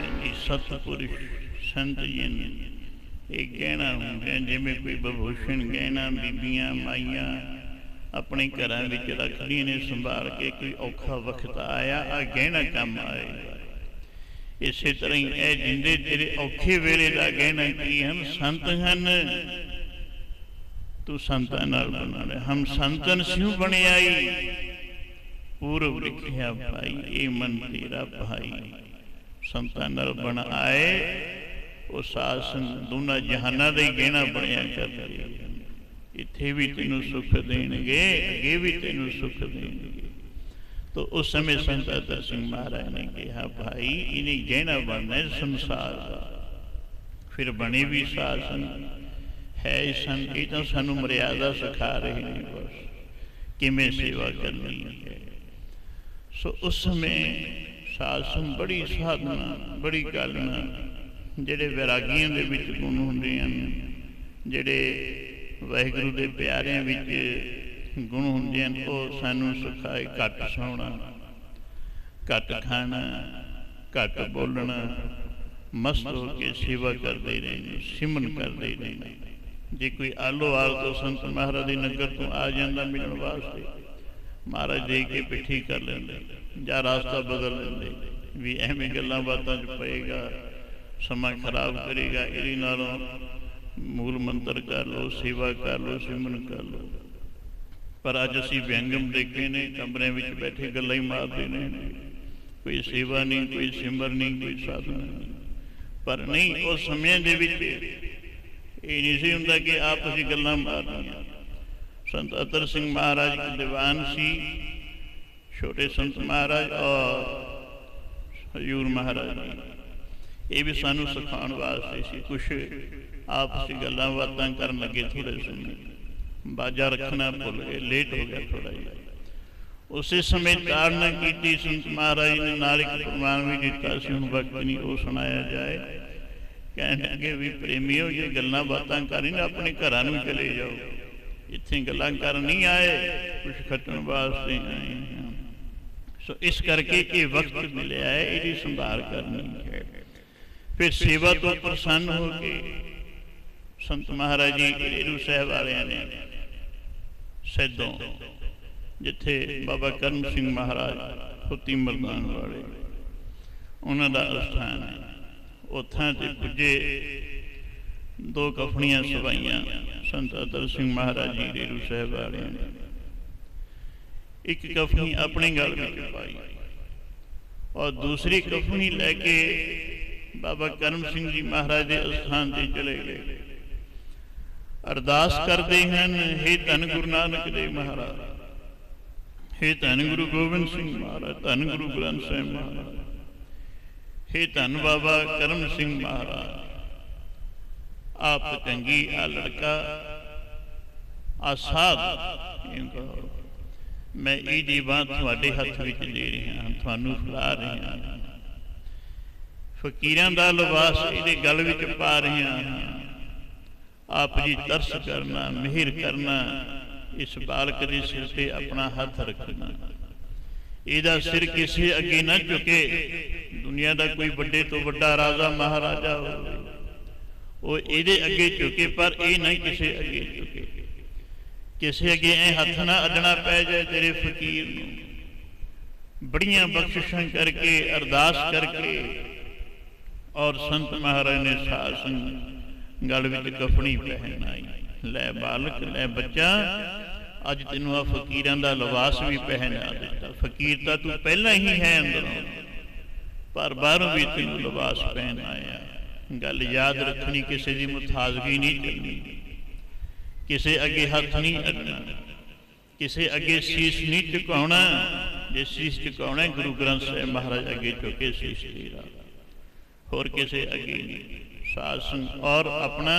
ਹਾਂਜੀ ਸਤਿਪੁਰਸ਼ ਸੰਤ ਜੀ ਨੇ ਇਹ ਗਹਿਣਾ ਹੁੰਦਾ ਜਿਵੇਂ ਕੋਈ ਬਭੂਸ਼ਣ ਗਹਿਣਾ, ਬੀਬੀਆਂ, ਮਾਈਆਂ ਆਪਣੇ ਘਰਾਂ ਵਿੱਚ ਰੱਖਦੀਆਂ ਨੇ, ਸੰਭਾਲ ਕੇ ਕੋਈ ਔਖਾ ਵਕਤ ਆਇਆ, ਆ ਗਹਿਣਾ ਕੰਮ ਆਏਗਾ ਇਸੇ ਤਰ੍ਹਾਂ ਹੀ ਇਹ ਜਿੰਦੇ ਤੇਰੇ ਔਖੇ ਵੇਲੇ ਦਾ ਗਹਿਣਾ ਕੀ ਹਨ? ਸੰਤ ਹਨ। ਤੂੰ ਸੰਤਾਂ ਨਾਲ ਬਣਾ ਲੈ। ਹਮ ਸੰਤਨ ਸਿਉ ਬਣਿਆਈ, ਪੂਰਵ ਲਿਖਿਆ ਭਾਈ ਇਹ ਮਨ ਤੇਰਾ ਭਾਈ। ਸੰਤਾਂ ਨਾਲ ਬਣ ਆਏ ਉਹ ਸਾਸਨ ਦੋਨਾਂ ਜਹਾਨਾਂ ਦਾ ਹੀ ਗਹਿਣਾ ਬਣਿਆ ਕਰਦੇ ਇੱਥੇ ਵੀ ਤੈਨੂੰ ਸੁੱਖ ਦੇਣਗੇ, ਅੱਗੇ ਵੀ ਤੈਨੂੰ ਸੁੱਖ ਦੇਣਗੇ। ਤੋ ਉਸ ਸਮੇਂ ਸੰਤ ਅਤਰ ਸਿੰਘ ਮਹਾਰਾਜ ਨੇ ਕਿਹਾ, ਭਾਈ, ਇਹਨੇ ਗਹਿਣਾ ਬਣਨਾ ਹੈ ਸੰਸਾਰ ਦਾ। ਫਿਰ ਬਣੇ ਵੀ ਸਾਸਨ ਹੈ ਹੀ ਸਨ ਇਹ ਤਾਂ ਸਾਨੂੰ ਮਰਿਆਦਾ ਸਿਖਾ ਰਹੇ ਨੇ ਬਸ। ਕਿਵੇਂ ਸੇਵਾ ਕਰਨੀ ਹੈ? ਸੋ ਉਸ ਸਮੇਂ ਸਾਸਨ ਬੜੀ ਸਾਧਨਾ, ਬੜੀ ਕਲਨਾ ਜਿਹੜੇ ਵਿਰਾਗੀਆਂ ਦੇ ਵਿੱਚ ਗੁਣ ਹੁੰਦੇ ਹਨ, ਜਿਹੜੇ ਵਾਹਿਗੁਰੂ ਦੇ ਪਿਆਰਿਆਂ ਵਿੱਚ ਗੁਣ ਹੁੰਦੇ ਹਨ, ਉਹ ਸਾਨੂੰ ਸਿਖਾਏ ਘੱਟ ਸੌਣਾ, ਘੱਟ ਖਾਣਾ, ਘੱਟ ਬੋਲਣਾ, ਮਸਤ ਹੋ ਕੇ ਸੇਵਾ ਕਰਦੇ ਰਹਿਣਾ ਸਿਮਨ ਕਰਦੇ ਰਹਿਣਾ। ਜੇ ਕੋਈ ਆਲੋ ਆਲ ਤੋਂ ਸੰਤ ਮਹਾਰਾਜ ਦੇ ਨਗਰ ਤੋਂ ਆ ਜਾਂਦਾ ਮਿਲਣ ਵਾਸਤੇ, ਮਹਾਰਾਜ ਦੇ ਕੇ ਪਿੱਠੀ ਕਰ ਲੈਂਦੇ। ਜਾਂ ਰਾਸਤਾ ਬਦਲ ਲੈਂਦੇ ਵੀ ਐਵੇਂ ਗੱਲਾਂ ਬਾਤਾਂ ਚ ਪਏਗਾ, ਸਮਾਂ ਖਰਾਬ ਕਰੇਗਾ, ਇਹਦੇ ਨਾਲੋਂ ਮੂਲ ਮੰਤਰ ਕਰ ਲੋ ਸੇਵਾ ਕਰ ਲੋ ਸਿਮਰਨ ਕਰ ਲੋ ਪਰ ਅੱਜ ਅਸੀਂ ਵਿਅੰਗਮ ਦੇਖੇ ਨੇ, ਕਮਰਿਆਂ ਵਿੱਚ ਬੈਠੇ ਗੱਲਾਂ ਹੀ ਮਾਰਦੇ ਨੇ। ਕੋਈ ਸੇਵਾ ਨਹੀਂ, ਕੋਈ ਸਿਮਰਨ ਨਹੀਂ, ਕੋਈ ਸਾਧਨਾ ਨਹੀਂ। ਪਰ ਨਹੀਂ ਉਸ ਸਮੇਂ ਦੇ ਵਿੱਚ ਇਹ ਨਹੀਂ ਸੀ ਹੁੰਦਾ ਕਿ ਆਪ ਅਸੀਂ ਗੱਲਾਂ ਮਾਰਨੀਆਂ। ਸੰਤ ਅਤਰ ਸਿੰਘ ਮਹਾਰਾਜ ਦੇ ਦੀਵਾਨ ਸੀ ਛੋਟੇ ਸੰਤ ਮਹਾਰਾਜ ਔਰ ਹਜੂਰ ਮਹਾਰਾਜ ਜੀ। ਇਹ ਵੀ ਸਾਨੂੰ ਸਿਖਾਉਣ ਵਾਸਤੇ ਸੀ, ਕੁਛ ਆਪਸੀ ਗੱਲਾਂ ਬਾਤਾਂ ਕਰਨ ਲੱਗੇ ਥੋੜੇ ਸਮੇਂ। ਬਾਜਾ ਰੱਖਣਾ ਭੁੱਲ ਗਏ ਲੇਟ ਹੋ ਗਿਆ ਥੋੜਾ ਜਿਹਾ। ਉਸੇ ਸਮੇਂ ਤਾੜਨਾ ਕੀਤੀ ਸੰਤ ਮਹਾਰਾਜ ਨੇ, ਨਾਲ ਇੱਕ ਪ੍ਰਮਾਣ ਵੀ ਦਿੱਤਾ ਸੀ, ਹੁਣ ਵਕਤ ਨਹੀਂ, ਉਹ ਸੁਣਾਇਆ ਜਾਏ। ਕਹਿਣ ਲੱਗੇ ਵੀ ਪ੍ਰੇਮੀਓ, ਜੇ ਗੱਲਾਂ ਬਾਤਾਂ ਕਰੀ ਨਾ, ਆਪਣੇ ਘਰਾਂ ਨੂੰ ਚਲੇ ਜਾਓ। ਇੱਥੇ ਗੱਲਾਂ ਕਰਨ ਨਹੀਂ ਆਏ ਕੁਝ ਖੱਟਣ ਵਾਸਤੇ ਆਏ ਸੋ ਇਸ ਕਰਕੇ ਇਹ ਵਕਤ ਮਿਲਿਆ ਹੈ, ਇਹਦੀ ਸੰਭਾਲ ਕਰਨੀ ਹੈ। ਫਿਰ ਸੇਵਾ ਤੋਂ ਪ੍ਰਸੰਨ ਹੋ ਕੇ ਸੰਤ ਮਹਾਰਾਜ ਜੀ ਰੇਰੂ ਸਾਹਿਬ ਵਾਲਿਆਂ ਨੇ ਸੈਦੋਂ ਜਿੱਥੇ ਬਾਬਾ ਕਰਮ ਸਿੰਘ ਮਹਾਰਾਜ ਖੁੱਤੀ ਮਰਦਾਨ ਵਾਲੇ, ਉਹਨਾਂ ਦਾ ਅਸਥਾਨ ਹੈ। ਉੱਥਾਂ ਤੇ ਪੁੱਜੇ, ਦੋ ਕਫਣੀਆਂ ਸਵਾਈਆਂ ਸੰਤ ਅਦਰ ਸਿੰਘ ਮਹਾਰਾਜ ਜੀ ਰੇਰੂ ਸਾਹਿਬ ਵਾਲਿਆਂ ਨੇ। ਇੱਕ ਕਫਨੀ ਆਪਣੇ ਗਲ ਵਿੱਚ ਪਾਈ ਔਰ ਦੂਸਰੀ ਕਫਨੀ ਲੈ ਕੇ ਬਾਬਾ ਕਰਮ ਸਿੰਘ ਜੀ ਮਹਾਰਾਜ ਦੇ ਅਸਥਾਨ ਤੇ ਚਲੇ ਗਏ ਅਰਦਾਸ ਕਰਦੇ ਹਨ हे ਧੰਨ ਗੁਰੂ ਨਾਨਕ ਦੇਵ ਮਹਾਰਾਜ हे ਧੰਨ ਗੁਰੂ ਗੋਬਿੰਦ ਸਿੰਘ ਮਹਾਰਾਜ ਧੰਨ ਗੁਰੂ ਗ੍ਰੰਥ ਸਾਹਿਬ ਮਹਾਰਾਜ हे ਧੰਨ ਬਾਬਾ ਕਰਮ ਸਿੰਘ ਮਹਾਰਾਜ ਆਪ ਚੰਗੀ ਆ ਲੜਕਾ ਆ ਸਾਧ ਇਹ ਕਹੋ ਮੈਂ ਇਹਦੀ ਬਾਤ ਤੁਹਾਡੇ ਹੱਥ ਵਿੱਚ ਦੇ ਰਿਹਾ ਹਾਂ, ਤੁਹਾਨੂੰ ਫੜਾ ਰਿਹਾ ਹਾਂ। ਫਕੀਰਾਂ ਦਾ ਲਿਬਾਸ ਇਹਦੇ ਗਲ ਵਿੱਚ ਪਾ ਰਿਹਾ ਹਾਂ। ਆਪ ਜੀ ਤਰਸ ਕਰਨਾ, ਮਿਹਰ ਕਰਨਾ, ਇਸ ਬਾਲਕ ਦੇ ਸਿਰ ਤੇ ਆਪਣਾ ਹੱਥ ਰੱਖਣਾ। ਇਹਦਾ ਸਿਰ ਕਿਸੇ ਅੱਗੇ ਨਾ ਝੁਕੇ, ਦੁਨੀਆ ਦਾ ਕੋਈ ਵੱਡੇ ਤੋਂ ਵੱਡਾ ਰਾਜਾ, ਮਹਾਰਾਜਾ ਹੋਵੇ। ਉਹ ਇਹਦੇ ਅੱਗੇ ਝੁਕੇ, ਪਰ ਇਹ ਨਹੀਂ ਕਿਸੇ ਅੱਗੇ ਝੁਕੇ। ਕਿਸੇ ਅੱਗੇ ਐ ਹੱਥ ਨਾ ਅੱਡਣਾ ਪੈ ਜਾਏ ਤੇਰੇ ਫਕੀਰ ਨੂੰ। ਬੜੀਆਂ ਬਖਸ਼ਿਸ਼ਾਂ ਕਰਕੇ, ਅਰਦਾਸ ਕਰਕੇ ਔਰ ਸੰਤ ਮਹਾਰਾਜ ਨੇ ਸਾਧ ਸੰਗ ਗਲ ਵਿੱਚ ਕਫਣੀ ਪਹਿਨਾਈ ਲੈ ਬਾਲਕ, ਲੈ ਬੱਚਾ, ਅੱਜ ਤੈਨੂੰ ਆ ਫਕੀਰਾਂ ਦਾ ਲਿਬਾਸ ਵੀ ਪਹਿਨਾ ਦਿੱਤਾ। ਫਕੀਰ ਤਾਂ ਤੂੰ ਪਹਿਲਾਂ ਹੀ ਹੈ ਅੰਦਰੋਂ, ਪਰ ਬਾਹਰੋਂ ਵੀ ਤੈਨੂੰ ਲਿਬਾਸ ਪਹਿਨਾਇਆ ਗੱਲ ਯਾਦ ਰੱਖਣੀ ਕਿਸੇ ਦੀ ਮੁਤਾਜ਼ਗੀ ਨਹੀਂ ਕਰਨੀ। ਕਿਸੇ ਅੱਗੇ ਹੱਥ ਨਹੀਂ ਅੱਡਣਾ, ਕਿਸੇ ਅੱਗੇ ਸੀਸ ਨਹੀਂ ਝੁਕਾਉਣਾ, ਜੇ ਸੀਸ ਝੁਕਾਉਣਾ ਗੁਰੂ ਗ੍ਰੰਥ ਸਾਹਿਬ ਮਹਾਰਾਜ ਅੱਗੇ ਝੁਕੇ ਸੀਸ ਤੇਰਾ ਹੋਰ ਕਿਸੇ ਅੱਗੇ ਨਹੀਂ। ਸਾਧ ਔਰ ਆਪਣਾ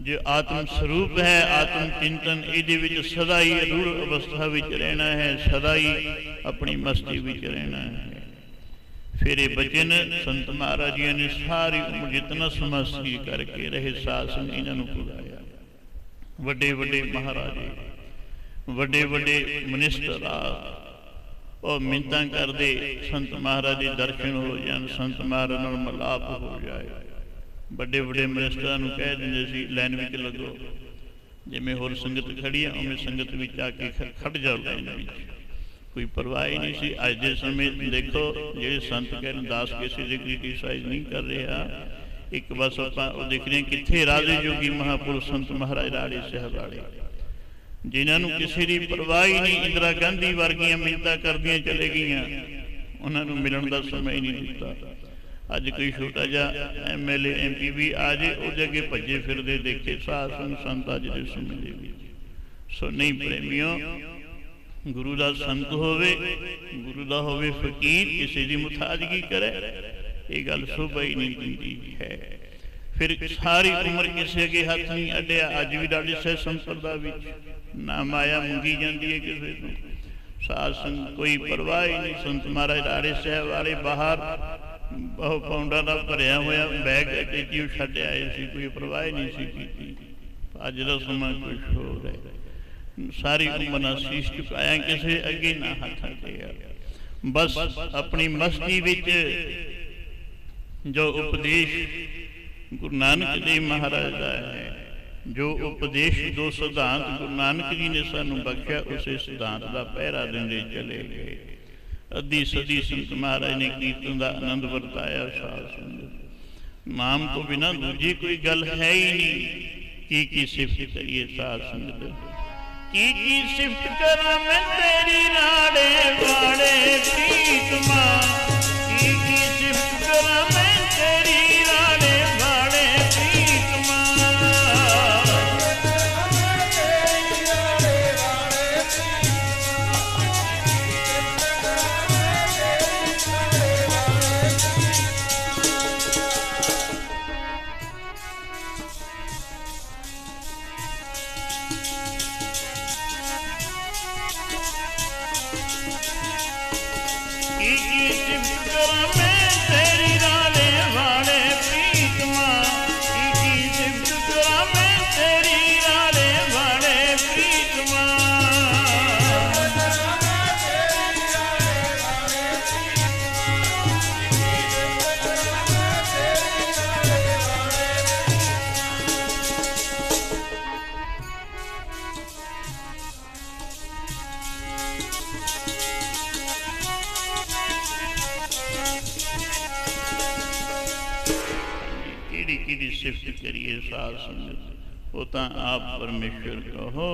ਜੋ ਆਤਮ ਸਰੂਪ ਹੈ, ਆਤਮ ਚਿੰਤਨ, ਇਹਦੇ ਵਿੱਚ ਸਦਾ ਹੀ ਰੂੜ ਅਵਸਥਾ ਵਿੱਚ ਰਹਿਣਾ ਹੈ, ਸਦਾ ਹੀ ਆਪਣੀ ਮਸਤੀ ਵਿੱਚ ਰਹਿਣਾ ਹੈ। ਫਿਰ ਇਹ ਬਚਨ ਸੰਤ ਮਹਾਰਾਜ ਜੀ ਨੇ ਸਾਰੀ ਉਮਰ ਜਿਤਨਾ ਸਮਸਤੀ ਕਰਕੇ ਰਹੇ ਸ਼ਾਸਨ ਇਹਨਾਂ ਨੂੰ ਪੁਰਾਇਆ। ਵੱਡੇ ਵੱਡੇ ਮਹਾਰਾਜੇ, ਵੱਡੇ ਵੱਡੇ ਮਨਿਸਟਰ ਆ ਉਹ ਮਿੰਤਾਂ ਕਰਦੇ ਸੰਤ ਮਹਾਰਾਜ ਦੇ ਦਰਸ਼ਨ ਹੋ ਜਾਣ, ਸੰਤ ਮਹਾਰਾਜ ਨਾਲ ਮਲਾਪ ਹੋ ਜਾਏ। ਵੱਡੇ ਵੱਡੇ ਮਨਿਸਟਰਾਂ ਨੂੰ ਕਹਿ ਦਿੰਦੇ ਸੀ ਲਾਈਨ ਵਿੱਚ ਲੱਗੋ। ਜਿਵੇਂ ਹੋਰ ਸੰਗਤ ਖੜੀ ਆ, ਉਵੇਂ ਸੰਗਤ ਵਿੱਚ ਆ ਕੇ ਖੜ ਜਾਓ ਲਾਈਨ ਵਿੱਚ। ਕੋਈ ਪਰਵਾਹ ਹੀ ਨਹੀਂ ਸੀ। ਅੱਜ ਦੇ ਸਮੇਂ ਦੇਖੋ, ਜਿਹੜੇ ਸੰਤ ਕਹਿਣ ਦਾਸ ਕਿਸੇ ਦੀ ਕ੍ਰਿਟਿਸਾਈਜ਼ ਨਹੀਂ ਕਰ ਰਿਹਾ। ਇੱਕ ਬਸ ਆਪਾਂ ਉਹ ਦੇਖ ਰਹੇ ਕਿੱਥੇ ਰਾਜੇ ਜੋਗੀ ਮਹਾਪੁਰਸ਼ ਸੰਤ ਮਹਾਰਾਜ ਰਾੜੇ ਸਾਹਿਬ ਵਾਲੇ ਜਿਨ੍ਹਾਂ ਨੂੰ ਕਿਸੇ ਦੀ ਪਰਵਾਹ ਹੀ ਨਹੀਂ, ਇੰਦਰਾ ਗਾਂਧੀ ਵਰਗੀਆਂ ਮਿੰਤਾ ਕਰਦੀਆਂ ਚਲੇ ਗਈਆਂ, ਉਹਨਾਂ ਨੂੰ ਮਿਲਣ ਦਾ ਸਮਾਂ ਹੀ ਨਹੀਂ ਦਿੱਤਾ। ਅੱਜ ਕੋਈ ਛੋਟਾ ਜਿਹਾ ਐਮਐਲਏ ਐਮਪੀ ਵੀ ਆ ਜੇ ਉਹਦੇ ਅੱਗੇ ਭੱਜੇ ਫਿਰਦੇ, ਦੇਖੇ ਸਾਧ ਸੰਗ, ਸੰਤ ਅੱਜ ਦੇ ਸਮੇਂ ਦੇ ਸੋ ਨਹੀਂ ਪ੍ਰੇਮਿਓ, ਗੁਰੂ ਦਾ ਸੰਤ ਹੋਵੇ, ਗੁਰੂ ਦਾ ਹੋਵੇ ਫਕੀਰ, ਕਿਸੇ ਦੀ ਮੁਤਾਜਗੀ ਕਰੇ। ਇਹ ਗੱਲ ਸੁਭਾ ਹੀ ਨਹੀਂ ਦਿੰਦੀ ਹੈ। ਫਿਰ ਸਾਰੀ ਉਮਰ ਕਿਸੇ ਅੱਗੇ ਹੱਥ ਨਹੀਂ ਅੱਡਿਆ। ਅੱਜ ਵੀ ਡਾਡੀ ਸਾਹਿਬ ਸੰਪਰਦਾ ਵਿੱਚ ਨਾ ਮਾਇਆ ਮੰਗੀ ਜਾਂਦੀ ਹੈ ਕਿਸੇ ਨੂੰ। ਸਾਧ ਸੰਗ ਕੋਈ ਪਰਵਾਹ ਹੀ ਨਹੀਂ। ਸੰਤ ਮਹਾਰਾਜ ਰਾੜੇ ਸਾਹਿਬ ਵਾਲੇ ਬਾਹਰ ਬਹੁ ਪੌਂਡਾ ਦਾ ਭਰਿਆ ਹੋਇਆ ਬੈਗ ਕੀ ਛੱਡ ਆਏ ਸੀ। ਕੋਈ ਪਰਵਾਹ ਹੀ ਨਹੀਂ ਸੀ ਕੀਤੀ। ਅੱਜ ਦਾ ਸਮਾਂ ਕੁਝ ਹੈ। ਸਾਰੀ ਉਮਰ ਨਾਲ ਸੀਸ ਝੁਕਾਇਆ ਕਿਸੇ ਅੱਗੇ ਨਾ ਹੱਥ ਅੱਡਿਆ ਬਸ ਆਪਣੀ ਮਸਤੀ ਵਿੱਚ ਜੋ ਉਪਦੇਸ਼ ਗੁਰੂ ਨਾਨਕ ਦੇਵ ਮਹਾਰਾਜ ਦਾ ਹੈ, ਜੋ ਉਪਦੇਸ਼ ਜੋ ਸਿਧਾਂਤ ਗੁਰੂ ਨਾਨਕ ਜੀ ਨੇ ਸਾਨੂੰ ਬਖਸ਼ਿਆ, ਉਸੇ ਸਿਧਾਂਤ ਦਾ ਪਹਿਰਾ ਦਿੰਦੇ ਚਲੇ ਗਏ। ਅੱਧੀ ਸਦੀ ਸੰਤ ਮਹਾਰਾਜ ਨੇ ਕੀਰਤਨ ਦਾ ਆਨੰਦ ਵਰਤਾਇਆ, ਸਾਧ ਸੰਗਤ ਨਾਮ ਤੋਂ ਬਿਨਾ ਦੂਜੀ ਕੋਈ ਗੱਲ ਹੈ ਹੀ ਨਹੀਂ। ਕੀ ਕੀ ਸਿਫਤ ਕਰੀਏ ਸਾਧ ਸੰਗਤ ਕੀ ਕੀ ਸਿਫਤ ਕਰਾਂ ਮੈਂ ਤੇਰੀ ਨਾੜੇ ਵਾਲੇ ਪ੍ਰੀਤਮਾ ਕੀ ਕੀ ਸਿਫਤ ਕਰਾਂ ਸਿਫਤ ਕਰੀਏ ਸਾਧ ਸੰਗਤ, ਉਹ ਤਾਂ ਆਪ ਪਰਮੇਸ਼ਰ ਕਹੋ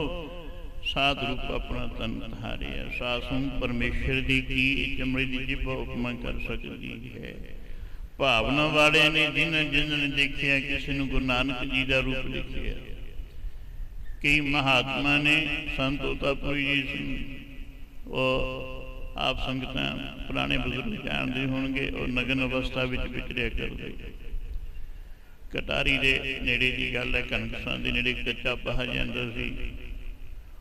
ਸਾਧ ਰੂਪ ਆਪਣਾ ਤਨ ਧਾਰਿਆ। ਸਾਧ ਪਰਮੇਸ਼ਰ ਦੀ ਕੀ ਚਮੜੀ ਦੀ ਜਿਭ ਉਪਮਾ ਕਰ ਸਕਦੀ ਹੈ? ਭਾਵਨਾ ਵਾਲੇ ਨੇ ਜਿਨ੍ਹਾਂ ਜਿਨ੍ਹਾਂ ਨੇ ਦੇਖਿਆ, ਕਿਸੇ ਨੂੰ ਗੁਰੂ ਨਾਨਕ ਜੀ ਦਾ ਰੂਪ ਦੇਖਿਆ। ਕਈ ਮਹਾਤਮਾ ਨੇ, ਸੰਤ ਉਤਾਪੁਰੀ ਜੀ ਉਹ ਆਪ ਸੰਗਤਾਂ ਪੁਰਾਣੇ ਬਜ਼ੁਰਗ ਜਾਣਦੇ ਹੋਣਗੇ, ਉਹ ਨਗਨ ਅਵਸਥਾ ਵਿੱਚ ਵਿਚਰਿਆ ਕਰਦੇ। ਕਟਾਰੀ ਦੇ ਨੇੜੇ ਦੀ ਗੱਲ ਹੈ ਕਨਕਸਾਂ ਦੇ ਨੇੜੇ ਕੱਚਾ ਪਹਾ ਜਾਂਦਾ ਸੀ।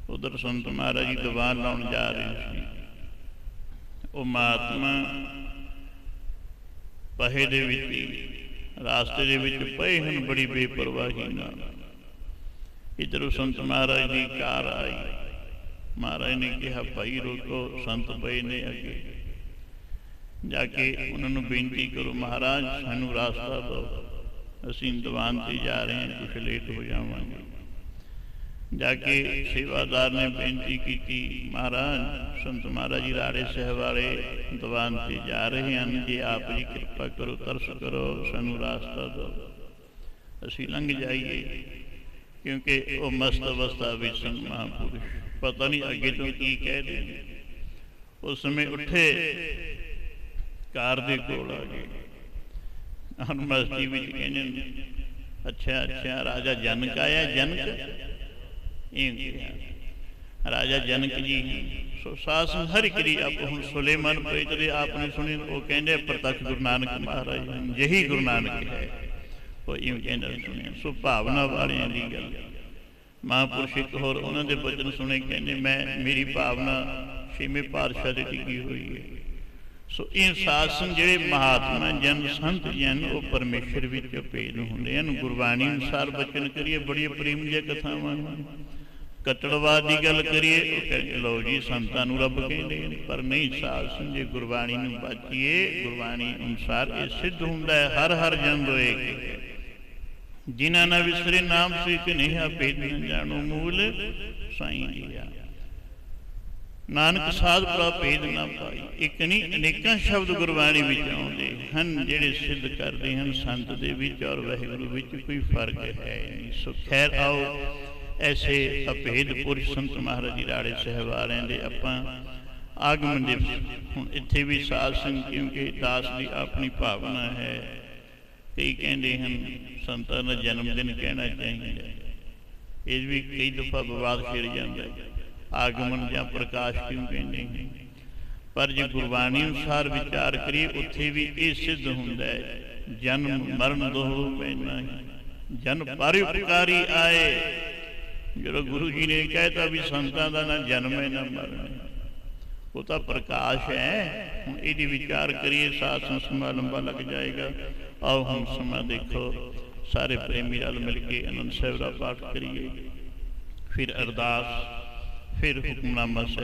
ਉਧਰ ਸੰਤ ਮਹਾਰਾਜ ਜੀ ਦੀਵਾਨ ਲਾਉਣ ਜਾ ਰਹੇ ਸੀ। ਉਹ ਮਹਾਤਮਾ ਪਹੇ ਦੇ ਵਿੱਚ ਹੀ, ਰਾਸਤੇ ਦੇ ਵਿੱਚ ਪਏ ਹਨ, ਬੜੀ ਬੇਪਰਵਾਹੀ ਨਾਲ। ਇਧਰੋਂ ਸੰਤ ਮਹਾਰਾਜ ਦੀ ਕਾਰ ਆਈ। ਮਹਾਰਾਜ ਨੇ ਕਿਹਾ, ਭਾਈ ਰੋਕੋ, ਸੰਤ ਪਏ ਨੇ ਅੱਗੇ। ਜਾ ਕੇ ਉਹਨਾਂ ਨੂੰ ਬੇਨਤੀ ਕਰੋ, ਮਹਾਰਾਜ, ਸਾਨੂੰ ਰਾਸਤਾ ਦਿਓ। ਅਸੀਂ ਦੀਵਾਨ ਤੇ ਜਾ ਰਹੇ ਹਾਂ ਕੁਝ ਲੇਟ ਹੋ ਜਾਵਾਂਗੇ। ਜਾ ਕੇ ਸੇਵਾਦਾਰ ਨੇ ਬੇਨਤੀ ਕੀਤੀ, ਮਹਾਰਾਜ, ਸੰਤ ਮਹਾਰਾਜ ਜੀ, ਰਾੜੇ ਸਾਹਿਬ ਵਾਲੇ ਦੀਵਾਨ ਤੇ ਜਾ ਰਹੇ ਹਨ, ਜੇ ਆਪ ਜੀ ਕਿਰਪਾ ਕਰੋ, ਤਰਸ ਕਰੋ, ਸਾਨੂੰ ਰਾਸਤਾ ਦਿਓ। ਅਸੀਂ ਲੰਘ ਜਾਈਏ, ਕਿਉਂਕਿ ਉਹ ਮਸਤ ਅਵਸਥਾ ਵਿੱਚ ਸਨ ਮਹਾਂਪੁਰਸ਼। ਪਤਾ ਨਹੀਂ ਅੱਗੇ ਤੋਂ ਕੀ ਕਹਿ ਦੇਣਗੇ ਉਸ ਸਮੇਂ ਉੱਠੇ, ਕਾਰ ਦੇ ਕੋਲ ਆ ਗਏ। ਹਨੂਮਸਤੀ ਵਿੱਚ ਕਹਿੰਦੇ ਅੱਛਾ ਅੱਛਾ, ਰਾਜਾ ਜਨਕ ਆਇਆ, ਜਨਕ? ਇਹ ਰਾਜਾ ਜਨਕ ਜੀ ਹਨ। ਸੋ ਸਾਸਨ ਹਰ ਕਰੀ ਆਪ ਹੁਣ ਸੁਲੇਮਾਨ ਪ੍ਰੀਤ ਆਪਨੇ ਸੁਣੀ, ਉਹ ਕਹਿੰਦੇ ਪ੍ਰਤੱਖ ਗੁਰੂ ਨਾਨਕ ਮਹਾਰਾਜ ਹਨ ਗੁਰੂ ਨਾਨਕ ਹੈ। ਉਹ ਇਉਂ ਕਹਿੰਦਾ ਸੁਣਿਆ ਸੋ ਭਾਵਨਾ ਵਾਲਿਆਂ ਦੀ ਗੱਲ। ਮਹਾਂਪੁਰਸ਼ ਇੱਕ ਹੋਰ ਉਹਨਾਂ ਦੇ ਬਚਨ ਸੁਣੇ, ਕਹਿੰਦੇ, ਮੈਂ, ਮੇਰੀ ਭਾਵਨਾ ਛੇਵੇਂ ਪਾਤਸ਼ਾਹ ਦੇ ਟਿਕੀ ਹੋਈ ਹੈ। ਸੋ ਇਹ ਸਾਸਨ ਜਿਹੜੇ ਮਹਾਤਮਾ ਜਨ ਸੰਤ ਜਨ ਉਹ ਪਰਮੇਸ਼ਰ ਵਿੱਚ ਭੇਦ ਹੁੰਦੇ ਹਨ ਗੁਰਬਾਣੀ ਅਨੁਸਾਰ ਬਚਨ ਕਰੀਏ ਬੜੀ ਪ੍ਰੇਮ ਦੀਆਂ ਕਥਾਵਾਂ ਹਨ ਦੀ ਗੱਲ ਕਰੀਏ, ਉਹ ਕਹਿੰਦੇ, ਲਓ ਜੀ, ਸੰਤਾਂ ਨੂੰ ਰੱਬ ਕਹਿੰਦੇ ਨੇ, ਪਰ ਨਹੀਂ ਸਾਸਨ ਜੇ ਗੁਰਬਾਣੀ ਨੂੰ ਬਾਚੀਏ, ਗੁਰਬਾਣੀ ਅਨੁਸਾਰ ਇਹ ਸਿੱਧ ਹੁੰਦਾ ਹੈ, ਹਰ ਹਰ ਜਨ ਦੋਏ ਜਿਨ੍ਹਾਂ ਨਾ ਵਿਸਰੇ ਨਾਮ ਸੇ ਕਨੇਹਾ ਭੇਦ ਜਾਣੋ, ਮੂਲ ਸਾਈਂ ਜੀਆ ਨਾਨਕ ਸਾਧ ਪ੍ਰਭ ਭੇਦ ਨਾ ਪਾਈ। ਇੱਕ ਨਹੀਂ, ਅਨੇਕਾਂ ਸ਼ਬਦ ਗੁਰਬਾਣੀ ਵਿੱਚ ਆਉਂਦੇ ਹਨ, ਜਿਹੜੇ ਸਿੱਧ ਕਰਦੇ ਹਨ ਸੰਤ ਦੇ ਵਿੱਚ ਔਰ ਵਾਹਿਗੁਰੂ ਵਿੱਚ, ਕੋਈ ਫ਼ਰਕ ਹੈ ਨਹੀਂ। ਸੋ ਖੈਰ ਆਓ, ਐਸੇ ਅਭੇਦ ਪੁਰਸ਼ ਸੰਤ ਮਹਾਰਾਜ ਜੀ, ਰਾੜੇ ਸਾਹਿਬ ਵਾਲਿਆਂ ਦੇ ਆਪਾਂ ਆਗਮਨ ਦੇ ਹੁਣ ਇੱਥੇ ਵੀ ਸਾਧ ਸੰਗ ਕਿਉਂਕਿ ਦਾਸ ਦੀ ਆਪਣੀ ਭਾਵਨਾ ਹੈ। ਕਈ ਕਹਿੰਦੇ ਹਨ, ਸੰਤਾਂ ਦਾ ਜਨਮ ਦਿਨ ਕਹਿਣਾ ਚਾਹੀਦਾ। ਇਹ ਵੀ ਕਈ ਦਫਾ ਵਿਵਾਦ ਛਿੜ ਜਾਂਦਾ ਹੈ। ਆਗਮਨ ਜਾਂ ਪ੍ਰਕਾਸ਼ ਕਿਉਂ ਕਹਿੰਦੇ ਹਨ ਪਰ ਜੇ ਗੁਰਬਾਣੀ ਅਨੁਸਾਰ ਵਿਚਾਰ ਕਰੀਏ, ਉੱਥੇ ਵੀ ਇਹ ਸਿੱਧ ਹੁੰਦਾ ਹੈ ਜਨਮ ਮਰਨ ਦੋਹ ਪੈਣਾ ਜਨ ਪਰਉਪਕਾਰੀ ਆਏ। ਜਦੋਂ ਗੁਰੂ ਜੀ ਨੇ ਕਹਿਤਾ ਵੀ ਸੰਤਾਂ ਦਾ ਨਾ ਜਨਮ ਹੈ, ਨਾ ਮਰਨ ਹੈ। ਉਹ ਤਾਂ ਪ੍ਰਕਾਸ਼ ਹੈ। ਹੁਣ ਇਹਦੀ ਵਿਚਾਰ ਕਰੀਏ ਸਾਥ ਸਮਾਂ ਲੰਬਾ ਲੱਗ ਜਾਏਗਾ। ਆਓ ਹੁਣ ਸਮਾਂ ਦੇਖੋ। ਸਾਰੇ ਪ੍ਰੇਮੀ ਰਲ ਮਿਲ ਕੇ ਅਨੰਦ ਸਾਹਿਬ ਦਾ ਪਾਠ ਕਰੀਏ। ਫਿਰ ਅਰਦਾਸ ਫਿਰ ਹੁਕਮਨਾਮਾ ਸਾਹਿਬ